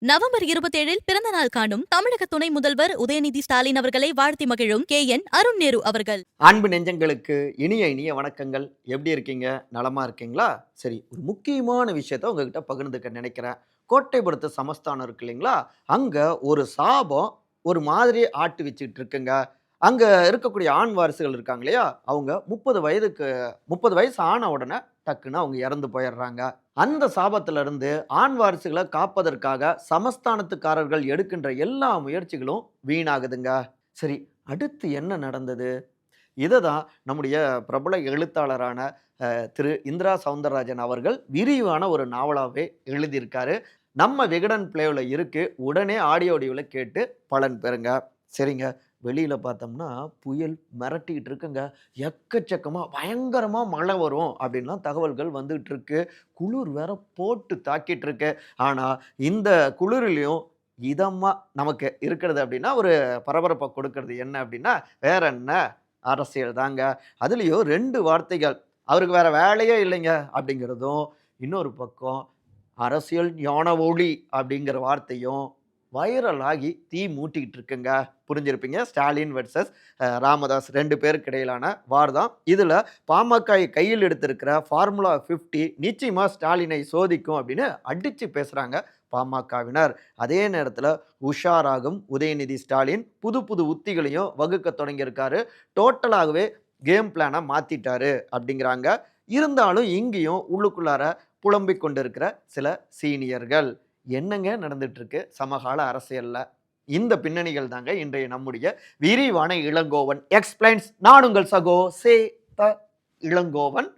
November இருபத்தேழில் பிறந்த நாள் காணும் தமிழக துணை முதல்வர் உதயநிதி ஸ்டாலின் அவர்களை வாழ்த்தி மகிழும் கே என் அருண் நேரு அவர்கள். அன்பு நெஞ்சங்களுக்கு இனிய இனிய வணக்கங்கள். எப்படி இருக்கீங்க? நலமா இருக்கீங்களா? சரி ஒரு முக்கியமான விஷயத்த உங்ககிட்ட பகிர்ந்துக்க நினைக்கிறேன். கோட்டைபுரத்து சமஸ்தானம் இருக்கு இல்லைங்களா? அங்க ஒரு சாபம் ஒரு மாதிரி ஆட்டு வச்சுக்கிட்டு இருக்குங்க. அங்க இருக்கக்கூடிய ஆண் வாரிசுகள் இருக்காங்க இல்லையா? அவங்க முப்பது வயதுக்கு முப்பது வயசு ஆன உடனே டக்குன்னு அவங்க இறந்து போயிடுறாங்க. அந்த சாபத்திலிருந்து ஆண் வாரிசுகளை காப்பதற்காக சமஸ்தானத்துக்காரர்கள் எடுக்கின்ற எல்லா முயற்சிகளும் வீணாகுதுங்க. சரி அடுத்து என்ன நடந்தது? இதை தான் நம்முடைய பிரபல எழுத்தாளரான திரு இந்திரா சவுந்தரராஜன் அவர்கள் விரிவான ஒரு நாவலாகவே எழுதியிருக்காரு. நம்ம விகடன் பிளேவில் இருக்குது உடனே ஆடியோ ஆடியோவில் கேட்டு பலன் பெறுங்க. சரிங்க. வெளியில் பார்த்தோம்னா புயல் மிரட்டிக்கிட்டு இருக்குங்க. எக்கச்சக்கமாக பயங்கரமாக மழை வரும் அப்படின்லாம் தகவல்கள் வந்துகிட்டு இருக்கு. குளிர் வேற போட்டு தாக்கிட்டு இருக்கு. ஆனால் இந்த குளிர்லையும் இதமாக நமக்கு இருக்கிறது அப்படின்னா ஒரு பரபரப்பை கொடுக்கறது என்ன அப்படின்னா வேற என்ன அரசியல் தாங்க. அதுலேயும் ரெண்டு வார்த்தைகள் அவருக்கு வேற வேலையே இல்லைங்க அப்படிங்கிறதும் இன்னொரு பக்கம் அரசியல் ஞான ஒளி அப்படிங்கிற வார்த்தையும் வைரல் ஆகி தீ மூட்டிக்கிட்டு இருக்குங்க புரிஞ்சிருப்பீங்க? ஸ்டாலின் வெர்சஸ் ராமதாஸ் ரெண்டு பேருக்கு இடையிலான வார் தான். இதில் பாமக கையில் எடுத்திருக்கிற ஃபார்முலா ஃபிஃப்டி நிச்சயமாக ஸ்டாலினை சோதிக்கும் அப்படின்னு அடித்து பேசுகிறாங்க பாமகவினர். அதே நேரத்தில் உஷாராகும் உதயநிதி ஸ்டாலின். புது புது உத்திகளையும் வகுக்க தொடங்கியிருக்காரு. டோட்டலாகவே கேம் பிளானை மாற்றிட்டாரு அப்படிங்கிறாங்க. இருந்தாலும் இங்கேயும் உள்ளுக்குள்ளார புலம்பிக் கொண்டிருக்கிற சில சீனியர்கள். என்னங்க நடந்துட்டுருக்கு? சமகால அரசியலில். இந்த பின்னணிகள் தாங்க இன்றைய நம்முடைய விரிவான இளங்கோவன். எக்ஸ்பிளைன்ஸ் நான் உங்கள் சகோ. சே த இளங்கோவன்.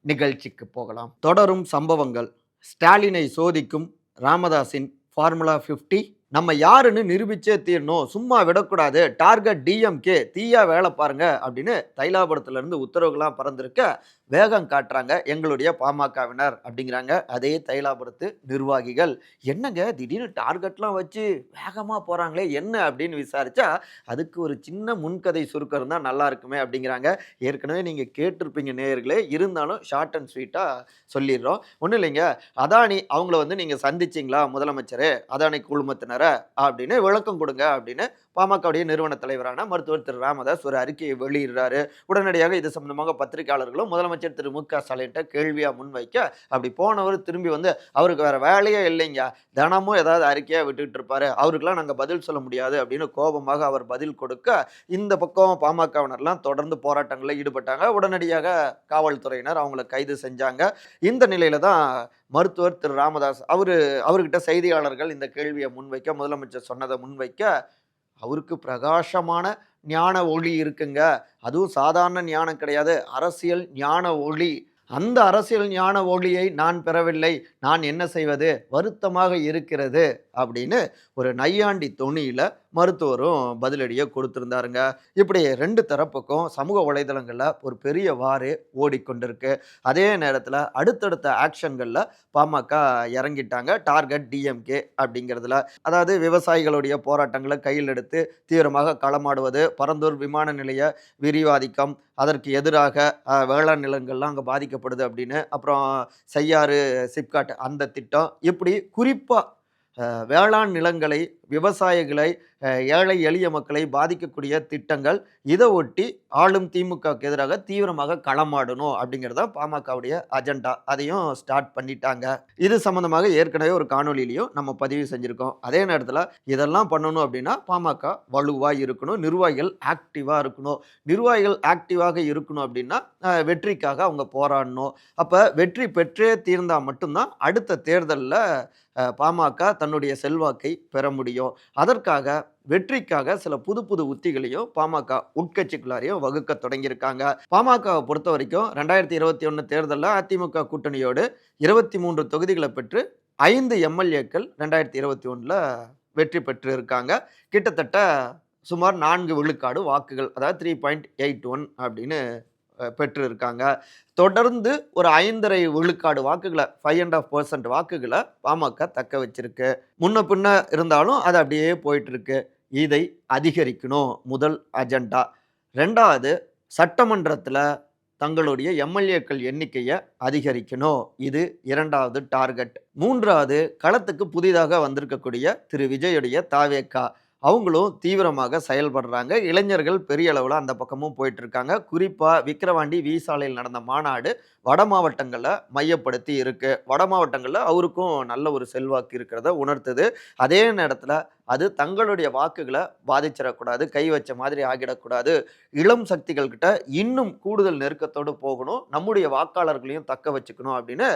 நிகழ்ச்சிக்கு போகலாம். தொடரும் சம்பவங்கள். ஸ்டாலினை சோதிக்கும் ராமதாஸின் ஃபார்முலா 50 நம்ம யாருன்னு நிரூபிச்சே தீரணும். சும்மா விடக்கூடாது. டார்கெட் டிஎம்கே தீயா வேலை பாருங்க அப்படின்னு தைலாபுரத்துல இருந்து உத்தரவுகளாம் பறந்திருக்க வேகம் காட்டுறாங்க எங்களுடைய பாமகவினர் அப்படிங்கிறாங்க. அதே தைலாபுரத்து நிர்வாகிகள் என்னங்க திடீர்னு டார்கெட்லாம் வச்சு வேகமாக போகிறாங்களே என்ன? அப்படின்னு விசாரித்தா அதுக்கு ஒரு சின்ன முன்கதை சுருக்கம் தான் நல்லா இருக்குமே அப்படிங்கிறாங்க. ஏற்கனவே நீங்கள் கேட்டிருப்பீங்க நேயர்களே இருந்தாலும் ஷார்ட் அண்ட் ஸ்வீட்டாக சொல்லிடுறோம். ஒன்றும் இல்லைங்க. அதானி அவங்கள வந்து நீங்கள் சந்திச்சிங்களா முதலமைச்சர்? அதானி குழுமத்தினரை? அப்படின்னு விளக்கம் கொடுங்க அப்படின்னு பாமகவுடைய நிறுவன தலைவரான மருத்துவர் திரு. ராமதாஸ் ஒரு அறிக்கையை வெளியிடுறாரு. உடனடியாக இது சம்பந்தமாக பத்திரிகையாளர்களும் முதலமைச்சர் திரு. மு. க. ஸ்டாலின்ட்ட கேள்வியாக முன்வைக்க அப்படி போனவர் திரும்பி வந்து அவருக்கு வேற வேலையே இல்லைங்க. தினமும் ஏதாவது அறிக்கையாக விட்டுட்டு இருப்பாரு. அவருக்கெல்லாம் நாங்கள் பதில் சொல்ல முடியாது. அப்படின்னு கோபமாக அவர் பதில் கொடுக்க இந்த பக்கம் பாமகவினர்லாம் தொடர்ந்து போராட்டங்களில் ஈடுபட்டாங்க. உடனடியாக காவல்துறையினர் அவங்கள கைது செஞ்சாங்க. இந்த நிலையில தான் மருத்துவர் திரு. ராமதாஸ் அவரு அவர்கிட்ட செய்தியாளர்கள் இந்த கேள்வியை முன்வைக்க முதலமைச்சர் சொன்னதை முன்வைக்க அவருக்கு பிரகாசமான ஞான ஒளி இருக்குங்க. அதுவும் சாதாரண ஞானம் கிடையாது. அரசியல் ஞான ஒளி. அந்த அரசியல் ஞான ஒளியை நான் பெறவில்லை. நான் என்ன செய்வது? வருத்தமாக இருக்கிறது. அப்படின்னு ஒரு நையாண்டி தொனியில மருத்துவரும் பதிலடியை கொடுத்துருந்தாருங்க. இப்படி ரெண்டு தரப்புக்கும் சமூக வலைதளங்களில் ஒரு பெரிய வாறு ஓடிக்கொண்டிருக்கு. அதே நேரத்தில் அடுத்தடுத்த ஆக்ஷன்களில் பாமக இறங்கிட்டாங்க. டார்கெட் டிஎம்கே அப்படிங்கிறதுல. அதாவது விவசாயிகளுடைய போராட்டங்களை கையில் எடுத்து தீவிரமாக களமாடுவது பரந்தூர் விமான நிலைய விரிவாதிக்கம் அதற்கு எதிராக வேளாண் நிலங்கள்லாம் அங்கே பாதிக்கப்படுது அப்படின்னு அப்புறம் செய்யாறு சிப்காட் அந்த திட்டம். இப்படி குறிப்பாக வேளாண் நிலங்களை விவசாயிகளை ஏழை எளிய மக்களை பாதிக்கக்கூடிய திட்டங்கள் இதை ஒட்டி ஆளும் திமுகவுக்கு எதிராக தீவிரமாக களமாடணும் அப்படிங்கிறத பாமகவுடைய அஜெண்டா. அதையும் ஸ்டார்ட் பண்ணிட்டாங்க. இது சம்மந்தமாக ஏற்கனவே ஒரு காணொலியிலையும் நம்ம பதிவு செஞ்சுருக்கோம். அதே நேரத்தில் இதெல்லாம் பண்ணணும் அப்படின்னா பாமக வலுவாக இருக்கணும் நிர்வாகிகள் ஆக்டிவாக இருக்கணும். நிர்வாகிகள் ஆக்டிவாக இருக்கணும் அப்படின்னா வெற்றிக்காக அவங்க போராடணும். அப்போ வெற்றி பெற்றே தீர்ந்தால் மட்டும்தான் அடுத்த தேர்தலில் பாமக தன்னுடைய செல்வாக்கை பெற முடியும். அதற்காக வெற்றிக்காக சில புது புது உத்திகளையும் பாமக உட்கட்சிக்குள்ளாரையும் வகுக்க தொடங்கியிருக்காங்க. பாமகவை பொறுத்த வரைக்கும் ரெண்டாயிரத்தி இருபத்தி ஒன்று தேர்தலில் அதிமுக கூட்டணியோடு இருபத்தி மூன்று தொகுதிகளை பெற்று ஐந்து எம்எல்ஏக்கள் ரெண்டாயிரத்தி இருபத்தி ஒன்றில் வெற்றி பெற்று இருக்காங்க கிட்டத்தட்ட சுமார் நான்கு விழுக்காடு வாக்குகள் அதாவது த்ரீ பாயிண்ட் எயிட் ஒன் அப்படின்னு பெற்று இருக்காங்க தொடர்ந்து ஒரு ஐந்தரை விழுக்காடு வாக்குகளை ஃபைவ் அண்ட் ஆஃப் பர்சன்ட் வாக்குகளை பாமக தக்க வச்சிருக்கு. முன்ன பின்ன இருந்தாலும் அது அப்படியே போயிட்டுருக்கு. இதை அதிகரிக்கணும் முதல் அஜெண்டா. ரெண்டாவது சட்டமன்றத்தில் தங்களுடைய எம்எல்ஏக்கள் எண்ணிக்கையை அதிகரிக்கணும். இது இரண்டாவது டார்கெட். மூன்றாவது களத்துக்கு புதிதாக வந்திருக்கக்கூடிய திரு. விஜயுடைய தாவேக்கா. அவங்களும் தீவிரமாக செயல்படுறாங்க. இளைஞர்கள் பெரிய அளவில் அந்த பக்கமும் போயிட்டுருக்காங்க. குறிப்பாக விக்கிரவாண்டி வி சாலையில் நடந்த மாநாடு வட மாவட்டங்களை மையப்படுத்தி இருக்குது வட மாவட்டங்களில் அவருக்கும் நல்ல ஒரு செல்வாக்கு இருக்கிறத உணர்த்துது. அதே நேரத்தில் அது தங்களுடைய வாக்குகளை பாதிச்சிடக்கூடாது கை வச்ச மாதிரி ஆகிடக்கூடாது. இளம் சக்திகள் கிட்ட இன்னும் கூடுதல் நெருக்கத்தோடு போகணும். நம்முடைய வாக்காளர்களையும் தக்க வச்சுக்கணும் அப்படின்னு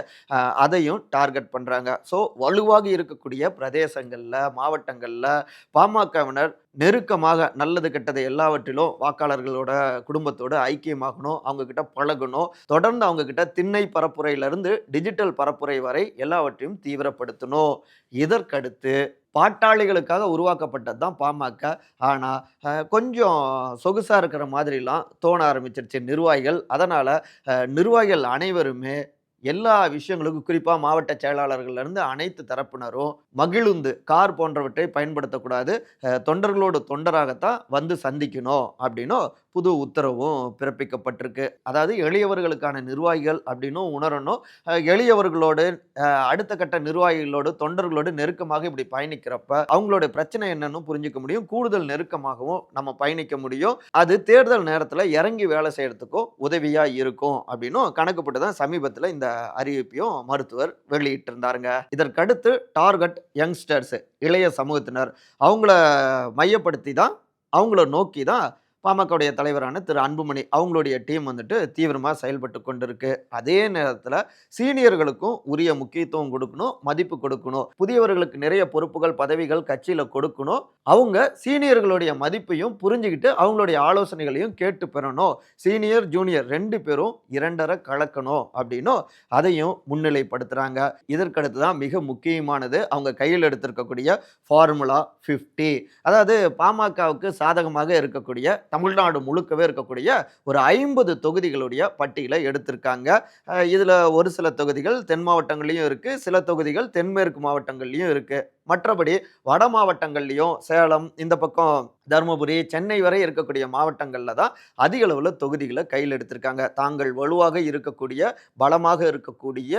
அதையும் டார்கெட் பண்ணுறாங்க ஸோ வலுவாக இருக்கக்கூடிய பிரதேசங்களில் மாவட்டங்களில் பாமகவினர் நெருக்கமாக நல்லது கெட்டது எல்லாவற்றிலும் வாக்காளர்களோட குடும்பத்தோட ஐக்கியமாகணும் அவங்கக்கிட்ட பழகணும். தொடர்ந்து அவங்கக்கிட்ட திண்ணை பரப்புரையிலிருந்து டிஜிட்டல் பரப்புரை வரை எல்லாவற்றையும் தீவிரப்படுத்தணும். இதற்கடுத்து பாட்டாளிகளுக்காக உருவாக்கப்பட்டது தான் பாமக. ஆனால் கொஞ்சம் சொகுசாக இருக்கிற மாதிரிலாம் தோண ஆரம்பிச்சிருச்சு நிர்வாகிகள். அதனால் நிர்வாகிகள் அனைவருமே எல்லா விஷயங்களுக்கும் குறிப்பாக மாவட்ட செயலாளர்கள்லேருந்து அனைத்து தரப்பினரும் மகிழுந்து கார் போன்றவற்றை பயன்படுத்தக்கூடாது. தொண்டர்களோடு தொண்டராகத்தான் வந்து சந்திக்கணும் அப்படின்னும் புது உத்தரவும் பிறப்பிக்கப்பட்டிருக்கு. அதாவது எளியவர்களுக்கான நிர்வாகிகள் அப்படின்னும் உணரணும். எளியவர்களோடு அடுத்த கட்ட நிர்வாகிகளோடு தொண்டர்களோடு நெருக்கமாக இப்படி பயணிக்கிறப்ப அவங்களோட பிரச்சனை என்னன்னு புரிஞ்சுக்க முடியும். கூடுதல் நெருக்கமாகவும் நம்ம பயணிக்க முடியும். அது தேர்தல் நேரத்தில் இறங்கி வேலை செய்யறதுக்கும் உதவியாக இருக்கும் அப்படின்னும் கணக்குப்பட்டு தான் சமீபத்தில் இந்த அறிவிப்பையும் மருத்துவர் வெளியிட்டிருந்தாருங்க. இதற்கடுத்து டார்கெட் யங்ஸ்டர்ஸ் இளைய சமூகத்தினர் அவங்கள மையப்படுத்தி தான் அவங்கள நோக்கி தான் பாமகவுடைய தலைவரான திரு அன்புமணி அவங்களுடைய டீம் வந்துட்டு தீவிரமாக செயல்பட்டு கொண்டிருக்கு. அதே நேரத்தில் சீனியர்களுக்கும் உரிய முக்கியத்துவம் கொடுக்கணும் மதிப்பு கொடுக்கணும் புதியவர்களுக்கு நிறைய பொறுப்புகள் பதவிகள் கட்சியில் கொடுக்கணும். அவங்க சீனியர்களுடைய மதிப்பையும் புரிஞ்சுக்கிட்டு அவங்களுடைய ஆலோசனைகளையும் கேட்டு பெறணும். சீனியர் ஜூனியர் ரெண்டு பேரும் இரண்டரை கலக்கணும் அப்படின்னும் அதையும் முன்னிலைப்படுத்துகிறாங்க இதற்கடுத்து தான் மிக முக்கியமானது அவங்க கையில் எடுத்திருக்கக்கூடிய ஃபார்முலா ஃபிஃப்டி. அதாவது பாமகவுக்கு சாதகமாக இருக்கக்கூடிய தமிழ்நாடு முழுக்கவே இருக்கக்கூடிய ஒரு ஐம்பது தொகுதிகளுடைய பட்டியலை எடுத்திருக்காங்க. இதில் ஒரு சில தொகுதிகள் தென் மாவட்டங்கள்லையும் இருக்குது சில தொகுதிகள் தென்மேற்கு மாவட்டங்கள்லையும் இருக்குது மற்றபடி வட மாவட்டங்கள்லையும் சேலம் இந்த பக்கம் தருமபுரி சென்னை வரை இருக்கக்கூடிய மாவட்டங்களில் தான் அதிக அளவில் தொகுதிகளை கையில் எடுத்திருக்காங்க. தாங்கள் வலுவாக இருக்கக்கூடிய பலமாக இருக்கக்கூடிய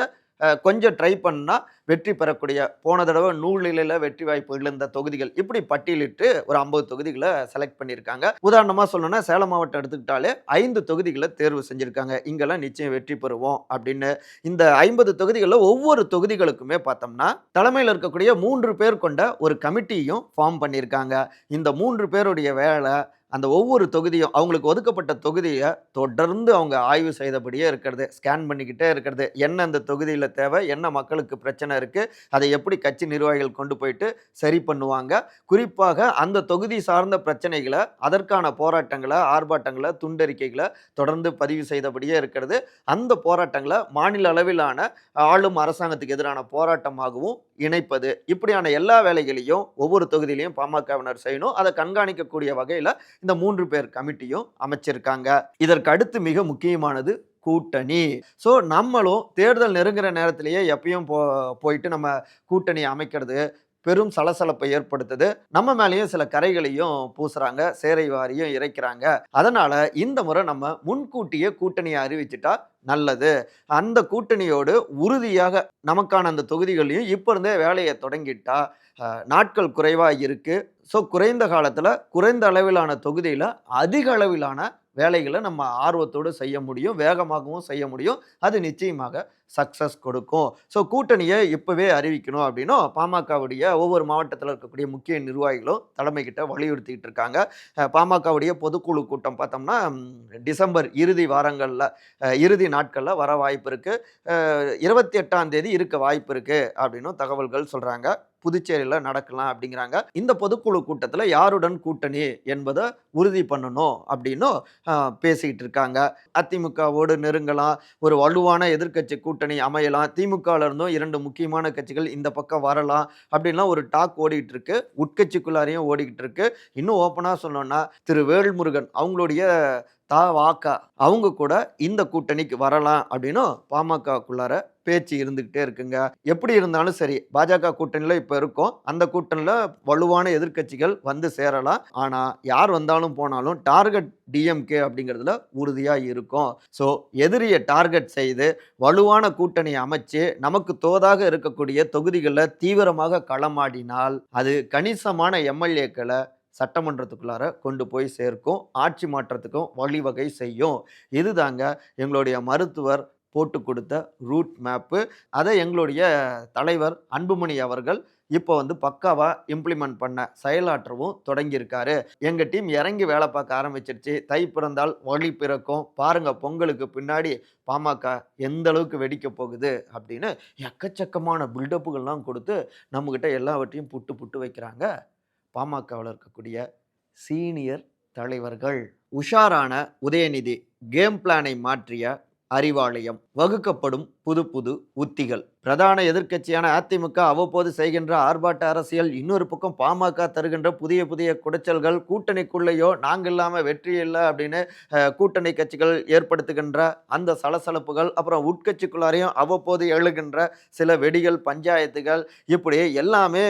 கொஞ்சம் ட்ரை பண்ணால் வெற்றி பெறக்கூடிய போன தடவை நூல்நிலையில் வெற்றி வாய்ப்பு இழந்த தொகுதிகள். இப்படி பட்டியலிட்டு ஒரு ஐம்பது தொகுதிகளை செலக்ட் பண்ணியிருக்காங்க. உதாரணமாக சொல்லணும்னா சேலம் மாவட்டம் எடுத்துக்கிட்டாலே ஐந்து தொகுதிகளை தேர்வு செஞ்சுருக்காங்க. இங்கெல்லாம் நிச்சயம் வெற்றி பெறுவோம் அப்படின்னு இந்த ஐம்பது தொகுதிகளில் ஒவ்வொரு தொகுதிகளுக்குமே பார்த்தோம்னா தலைமையில் இருக்கக்கூடிய மூன்று பேர் கொண்ட ஒரு கமிட்டியும் ஃபார்ம் பண்ணியிருக்காங்க. இந்த மூன்று பேருடைய வேலை அந்த ஒவ்வொரு தொகுதியும் அவங்களுக்கு ஒதுக்கப்பட்ட தொகுதியை தொடர்ந்து அவங்க ஆய்வு செய்தபடியே இருக்கிறது. ஸ்கேன் பண்ணிக்கிட்டே இருக்கிறது. என்ன அந்த தொகுதியில் தேவை என்ன மக்களுக்கு பிரச்சனை இருக்குது அதை எப்படி கட்சி நிர்வாகிகள் கொண்டு போயிட்டு சரி பண்ணுவாங்க. குறிப்பாக அந்த தொகுதி சார்ந்த பிரச்சனைகளை அதற்கான போராட்டங்களை ஆர்ப்பாட்டங்களை துண்டறிக்கைகளை தொடர்ந்து பதிவு செய்தபடியே இருக்கிறது. அந்த போராட்டங்களை மாநில அளவிலான ஆளும் அரசாங்கத்துக்கு எதிரான போராட்டமாகவும் இணைப்பது. இப்படியான எல்லா வேலைகளையும் ஒவ்வொரு தொகுதியிலையும் பாமகவினர் செய்யணும். அதை கண்காணிக்கக்கூடிய வகையில் இந்த மூன்று பேர் கமிட்டியும் அமைச்சிருக்காங்க. இதற்கு அடுத்து மிக முக்கியமானது கூட்டணி. ஸோ நம்மளும் தேர்தல் நெருங்குற நேரத்திலேயே எப்பயும் போ போயிட்டு நம்ம கூட்டணி அமைக்கிறது பெரும் சலசலப்பை ஏற்படுத்துது. நம்ம மேலேயும் சில கரைகளையும் பூசுறாங்க சேரை வாரியும் இறைக்கிறாங்க. அதனால இந்த முறை நம்ம முன்கூட்டியே கூட்டணியை அறிவிச்சிட்டா நல்லது. அந்த கூட்டணியோடு உறுதியாக நமக்கான அந்த தொகுதிகளையும் இப்போ இருந்தே வேலையை தொடங்கிட்டா நாட்கள் குறைவாக இருக்குது ஸோ குறைந்த காலத்தில் குறைந்த அளவிலான தொகுதியில் அதிக அளவிலான வேலைகளை நம்ம ஆர்வத்தோடு செய்ய முடியும் வேகமாகவும் செய்ய முடியும். அது நிச்சயமாக சக்ஸஸ் கொடுக்கும். ஸோ கூட்டணியை இப்போவே அறிவிக்கணும் அப்படின்னும் பாமகவுடைய ஒவ்வொரு மாவட்டத்தில் இருக்கக்கூடிய முக்கிய நிர்வாகிகளும் தலைமை கிட்ட இருக்காங்க. பாமகவுடைய பொதுக்குழு கூட்டம் பார்த்தோம்னா டிசம்பர் இறுதி வாரங்களில் இறுதி நாட்களில் வர வாய்ப்பு இருக்குது இருபத்தி எட்டாம் தேதி இருக்க வாய்ப்பு இருக்குது அப்படின்னும் தகவல்கள் சொல்கிறாங்க புதுச்சேரியில் நடக்கலாம் அப்படிங்கிறாங்க. இந்த பொதுக்குழு கூட்டத்தில் யாருடன் கூட்டணி என்பதை உறுதி பண்ணணும் அப்படின்னும் பேசிக்கிட்டு இருக்காங்க. அதிமுகவோடு நெருங்கலாம் ஒரு வலுவான எதிர்க்கட்சி கூட்டணி அமையலாம் திமுகவில் இருந்தும் இரண்டு முக்கியமான கட்சிகள் இந்த பக்கம் வரலாம் அப்படின்லாம் ஒரு டாக் ஓடிக்கிட்டு இருக்கு. உட்கட்சிக்குள்ளாரையும் ஓடிக்கிட்டு இருக்கு. இன்னும் ஓப்பனாக சொன்னோன்னா திரு வேல்முருகன் அவங்களுடைய தவாக அவங்க கூட இந்த கூட்டணிக்கு வரலாம் அப்படின்னும் பாமகக்குள்ளார பேச்சு இருந்துக்கிட்டே இருக்குங்க. எப்படி இருந்தாலும் சரி பாஜக கூட்டணியில் இப்போ இருக்கும். அந்த கூட்டணியில் வலுவான எதிர்க்கட்சிகள் வந்து சேரலாம். ஆனால் யார் வந்தாலும் போனாலும் டார்கெட் டிஎம்கே அப்படிங்கிறதுல உறுதியாக இருக்கும். ஸோ எதிரியை டார்கெட் செய்து வலுவான கூட்டணி அமைச்சு நமக்கு தோதாக இருக்கக்கூடிய தொகுதிகளில் தீவிரமாக களமாடினால் அது கணிசமான எம்எல்ஏக்களை சட்டமன்றத்துக்குள்ளார கொண்டு போய் சேர்க்கும் ஆட்சி மாற்றத்துக்கும் வழிவகை செய்யும். இதுதாங்க எங்களுடைய மருத்துவர் போட்டு கொடுத்த ரூட் மேப்பு. அதை எங்களுடைய தலைவர் அன்புமணி அவர்கள் இப்போ வந்து பக்காவாக இம்ப்ளிமெண்ட் பண்ண செயலாற்றவும் தொடங்கியிருக்காரு. எங்கள் டீம் இறங்கி வேலை பார்க்க ஆரம்பிச்சிருச்சு. தை பிறந்தால் வழி பிறக்கும். பாருங்கள் பொங்கலுக்கு பின்னாடி பாமக எந்த அளவுக்கு வெடிக்க போகுது அப்படின்னு எக்கச்சக்கமான பில்டப்புகள்லாம் கொடுத்து நம்மக்கிட்ட எல்லாவற்றையும் புட்டு புட்டு வைக்கிறாங்க பாமகவில் இருக்கக்கூடிய சீனியர் தலைவர்கள். உஷாரான உதயநிதி கேம் பிளானை மாற்றிய அறிவாலயம் வகுக்கப்படும் புது புது உத்திகள். பிரதான எதிர்க்கட்சியான அதிமுக அவ்வப்போது செய்கின்ற ஆர்ப்பாட்ட அரசியல் இன்னொரு பக்கம் பாமக தருகின்ற புதிய புதிய குடைச்சல்கள் கூட்டணிக்குள்ளேயோ நாங்கள் இல்லாமல் வெற்றி இல்லை அப்படின்னு கூட்டணி கட்சிகள் ஏற்படுத்துகின்ற அந்த சலசலப்புகள் அப்புறம் உட்கட்சிக்குள்ளாரையும் அவ்வப்போது எழுகின்ற சில வெடிகள் பஞ்சாயத்துகள் இப்படி எல்லாமே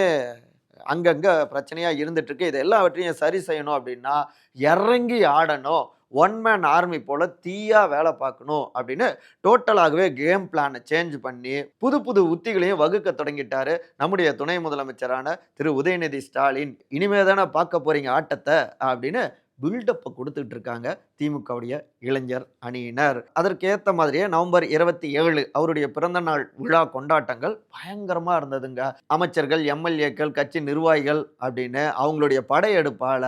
அங்கங்கே பிரச்சனையாக இருந்துட்டுருக்கு இது எல்லாவற்றையும் சரி செய்யணும் அப்படின்னா இறங்கி ஆடணும். ஒன் மேன் ஆர்மி போல தீயா வேலை பார்க்கணும் அப்படின்னு டோட்டலாகவே கேம் பிளானை சேஞ்ச் பண்ணி புது புது உத்திகளையும் வகுக்க தொடங்கிட்டாரு நம்முடைய துணை முதலமைச்சரான திரு உதயநிதி ஸ்டாலின். இனிமே தானே பார்க்க போறீங்க ஆட்டத்தை அப்படின்னு பில்டப்பை கொடுத்துட்டு இருக்காங்க திமுகவுடைய இளைஞர் அணியினர். அதற்கேற்ற மாதிரியே நவம்பர் இருபத்தி ஏழு அவருடைய பிறந்த நாள் விழா கொண்டாட்டங்கள் பயங்கரமா இருந்ததுங்க. அமைச்சர்கள் எம்எல்ஏக்கள் கட்சி நிர்வாகிகள் அப்படின்னு அவங்களுடைய படையெடுப்பால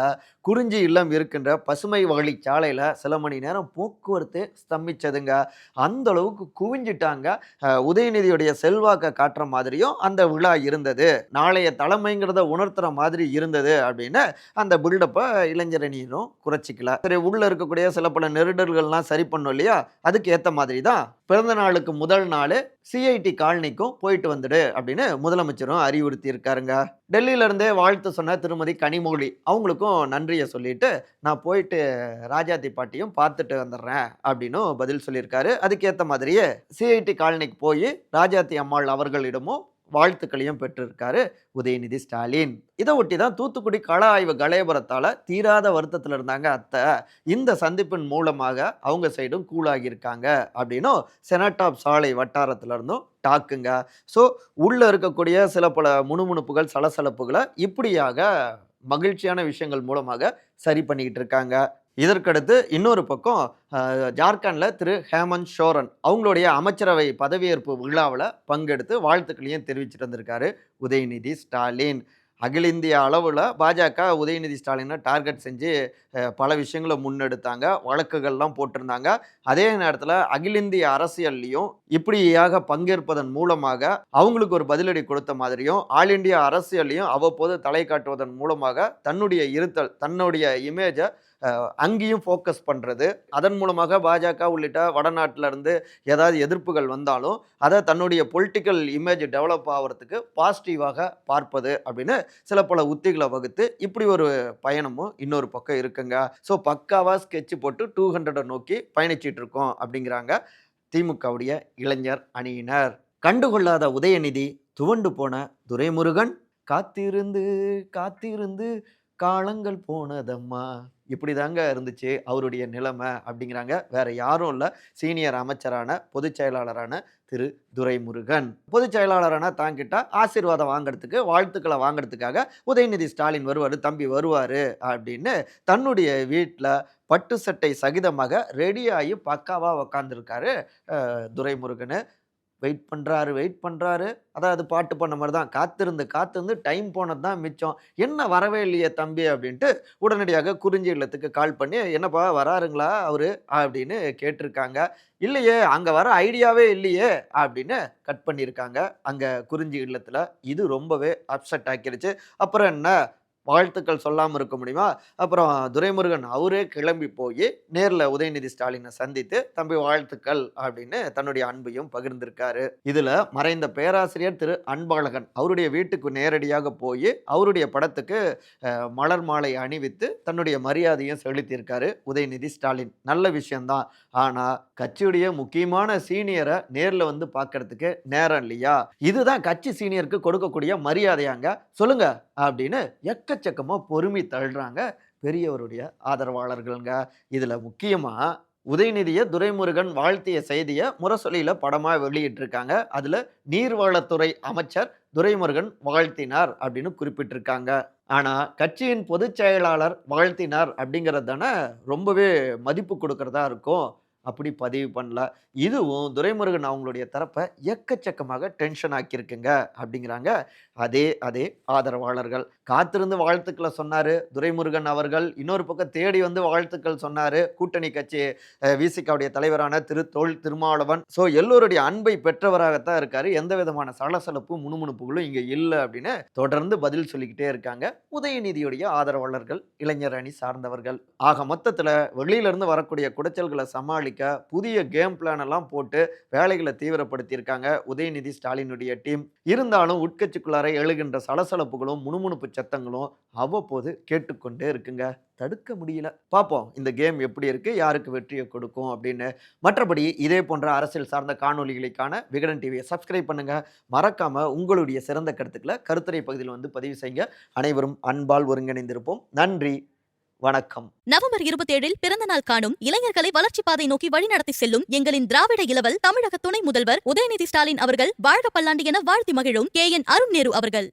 குறிஞ்சி இல்லம் இருக்கின்ற பசுமை வழி சாலையில சில மணி நேரம் போக்குவரத்து ஸ்தம்பிச்சதுங்க. அந்த அளவுக்கு குவிஞ்சிட்டாங்க. உதயநிதியுடைய செல்வாக்கை காட்டுற மாதிரியும் அந்த விழா இருந்தது. நாளைய தலைமைங்கிறத உணர்த்துற மாதிரி இருந்தது அப்படின்னு அந்த பில்டப்பை இளைஞரணியினரும் குறைச்சிக்கல சரி உள்ளே இருக்கக்கூடிய சில பல நெருடல்கள்லாம் சரி பண்ணும் இல்லையா? அதுக்கு ஏற்ற மாதிரி தான் பிறந்த நாளுக்கு முதல் நாள் சிஐடி காலனிக்கும் போயிட்டு வந்துடு அப்படின்னு முதலமைச்சரும் அறிவுறுத்தி இருக்காருங்க டெல்லியிலேருந்தே வாழ்த்து சொன்ன திருமதி கனிமொழி. அவங்களுக்கும் நன்றியை சொல்லிட்டு நான் போயிட்டு ராஜாத்தி பாட்டியும் பார்த்துட்டு வந்துடுறேன் அப்படின்னு பதில் சொல்லியிருக்காரு. அதுக்கேற்ற மாதிரியே சிஐடி காலனிக்கு போய் ராஜாத்தி அம்மாள் அவர்களிடமும் வாழ்த்துக்களையும் பெற்றிருக்காரு உதயநிதி ஸ்டாலின். இதை ஒட்டி தான் தூத்துக்குடி கள ஆய்வு கலையபுரத்தால் தீராத வருத்தத்தில் இருந்தாங்க அத்தை. இந்த சந்திப்பின் மூலமாக அவங்க சைடும் கூலாகியிருக்காங்க அப்படின்னும் செனட்டாப் சாலை வட்டாரத்திலிருந்தும் டாக்குங்க. ஸோ உள்ளே இருக்கக்கூடிய சில பல முணுமுணுப்புகள் சலசலப்புகளை இப்படியாக மகிழ்ச்சியான விஷயங்கள் மூலமாக சரி பண்ணிக்கிட்டு இருக்காங்க. இதற்கடுத்து இன்னொரு பக்கம் ஜார்க்கண்டில் திரு ஹேமந்த் ஷோரன் அவங்களுடைய அமைச்சரவை பதவியேற்பு விழாவில் பங்கெடுத்து வாழ்த்துக்களையும் தெரிவிச்சிட்டு வந்திருக்காரு. உதயநிதி ஸ்டாலின். அகில இந்திய அளவில் பாஜக உதயநிதி ஸ்டாலினை டார்கெட் செஞ்சு பல விஷயங்களை முன்னெடுத்தாங்க. வழக்குகள்லாம் போட்டிருந்தாங்க. அதே நேரத்தில் அகில இந்திய அரசியல்லையும் இப்படியாக பங்கேற்பதன் மூலமாக அவங்களுக்கு ஒரு பதிலடி கொடுத்த மாதிரியும் ஆல் இந்தியா அரசியல்லையும் அவ்வப்போது தலை காட்டுவதன் மூலமாக தன்னுடைய இருத்தல் தன்னுடைய இமேஜை அங்கேயும் ஃபோக்கஸ் பண்ணுறது அதன் மூலமாக பாஜக உள்ளிட்ட வடநாட்டிலேருந்து ஏதாவது எதிர்ப்புகள் வந்தாலும் அதை தன்னுடைய பொலிட்டிக்கல் இமேஜ் டெவலப் ஆகிறதுக்கு பாசிட்டிவாக பார்ப்பது அப்படின்னு சில பல உத்திகளை வகுத்து இப்படி ஒரு பயணமும் இன்னொரு பக்கம் இருக்குங்க. ஸோ பக்காவாக ஸ்கெட்ச் போட்டு டூ ஹண்ட்ரடை நோக்கி பயணிச்சிட்டு இருக்கோம் அப்படிங்கிறாங்க திமுகவுடைய இளைஞர் அணியினர். கண்டுகொள்ளாத உதயநிதி துவண்டு போன துரைமுருகன் காத்திருந்து காத்திருந்து காலங்கள் போனதம்மா. இப்படி தாங்க இருந்துச்சு அவருடைய நிலைமை அப்படிங்கிறாங்க. வேற யாரும் இல்லை. சீனியர் அமைச்சரான பொதுச் செயலாளரான திரு துரைமுருகன். பொதுச் செயலாளரான தாங்கிட்ட ஆசீர்வாதம் வாங்குறதுக்கு வாழ்த்துக்களை வாங்குறதுக்காக உதயநிதி ஸ்டாலின் வருவார் தம்பி வருவார் அப்படின்னு தன்னுடைய வீட்டில் பட்டு சட்டை சகிதமாக ரெடியாகி பக்காவாக உக்காந்துருக்காரு துரைமுருகன். வெயிட் பண்ணுறாரு வெயிட் பண்ணுறாரு அதாவது பாட்டு பண்ண மாதிரி தான். காத்திருந்து காத்திருந்து டைம் போனது தான் மிச்சம். என்ன வரவே இல்லையே தம்பி அப்படின்ட்டு உடனடியாக குறிஞ்சி இல்லத்துக்கு கால் பண்ணி என்னப்பா வராருங்களா அவரு? அப்படின்னு கேட்டிருக்காங்க. இல்லையே அங்கே வர ஐடியாவே இல்லையே அப்படின்னு கட் பண்ணியிருக்காங்க. அங்கே குறிஞ்சி இல்லத்தில் இது ரொம்பவே அப்செட் ஆக்கிருச்சு. அப்புறம் என்ன? வாழ்த்துக்கள் சொல்லாமல் இருக்க முடியுமா? அப்புறம் துரைமுருகன் அவரே கிளம்பி போய் நேரில் உதயநிதி ஸ்டாலினை சந்தித்து, "தம்பி வாழ்த்துக்கள்" அப்படின்னு தன்னுடைய அன்பையும் பகிர்ந்திருக்காரு. இதில் மறைந்த பேராசிரியர் திரு அன்பழகன் அவருடைய வீட்டுக்கு நேரடியாக போய் அவருடைய படத்துக்கு மலர் மாலை அணிவித்து, தன்னுடைய மரியாதையும் செலுத்தியிருக்காரு உதயநிதி ஸ்டாலின். நல்ல விஷயம்தான் ஆனால் கட்சியுடைய முக்கியமான சீனியரை நேரில் வந்து பார்க்கறதுக்கு நேரம் இல்லையா? இதுதான் கட்சி சீனியருக்கு கொடுக்கக்கூடிய மரியாதையாங்க? சொல்லுங்க அப்படின்னு எக்க எக்கச்சக்கமாக பொறுமை தள்ளுறாங்க பெரியவருடைய ஆதரவாளர்கள்ங்க. இதில் முக்கியமாக உதயநிதியை துரைமுருகன் வாழ்த்திய செய்தியை முரசொலியில் படமாக வெளியிட்டிருக்காங்க. அதில் நீர்வளத்துறை அமைச்சர் துரைமுருகன் வாழ்த்தினார் அப்படின்னு குறிப்பிட்டிருக்காங்க. ஆனால் கட்சியின் பொதுச் செயலாளர் வாழ்த்தினார் அப்படிங்கிறது தானே ரொம்பவே மதிப்பு கொடுக்கறதா இருக்கும். அப்படி பதிவு பண்ணல. இதுவும் துரைமுருகன் அவங்களுடைய தரப்பை எக்கச்சக்கமாக டென்ஷன் ஆக்கியிருக்குங்க அப்படிங்கிறாங்க. அதே அதே ஆதரவாளர்கள். காத்திருந்து வாழ்த்துக்களை சொன்னார் துரைமுருகன் அவர்கள். இன்னொரு பக்கம் தேடி வந்து வாழ்த்துக்கள் சொன்னார் கூட்டணி கட்சி விசிகாவுடைய தலைவரான திரு தொல் திருமாவளவன். ஸோ எல்லோருடைய அன்பை பெற்றவராகத்தான் இருக்கார் எந்த விதமான சலசலப்பும், முணுமுணுப்புகளும் இங்கே இல்லை அப்படின்னு தொடர்ந்து பதில் சொல்லிக்கிட்டே இருக்காங்க. உதயநிதியுடைய ஆதரவாளர்கள், இளைஞர் அணி சார்ந்தவர்கள். ஆக மொத்தத்தில் வெளியிலிருந்து வரக்கூடிய குடைச்சல்களை சமாளி சமாளிக்க புதிய கேம் பிளான் எல்லாம் போட்டு வேலைகளை தீவிரப்படுத்தியிருக்காங்க உதயநிதி ஸ்டாலினுடைய டீம். இருந்தாலும் உட்கட்சிக்குள்ளார எழுகின்ற சலசலப்புகளும், முணுமுணுப்பு சத்தங்களும் அவ்வப்போது கேட்டுக்கொண்டே இருக்குங்க. தடுக்க முடியல. பார்ப்போம் இந்த கேம் எப்படி இருக்குது யாருக்கு வெற்றியை கொடுக்கும் அப்படின்னு. மற்றபடி இதே போன்ற அரசியல் சார்ந்த காணொலிகளுக்கான விகடன் டிவியை சப்ஸ்கிரைப் பண்ணுங்க. மறக்காமல் உங்களுடைய சிறந்த கருத்துக்களை கருத்துரை பகுதியில் வந்து பதிவு செய்யுங்க. அனைவரும் அன்பால் ஒருங்கிணைந்திருப்போம். நன்றி. வணக்கம். நவம்பர் 27ல் பிறந்த நாள் காணும் இளைஞர்களை வளர்ச்சிப் பாதை நோக்கி வழிநடத்தி செல்லும் எங்களின் திராவிட இளவல் தமிழக துணை முதல்வர் உதயநிதி ஸ்டாலின் அவர்கள் வாழ்க பல்லாண்டு என வாழ்த்தி மகிழும் கே. என். அருண் நேரு அவர்கள்.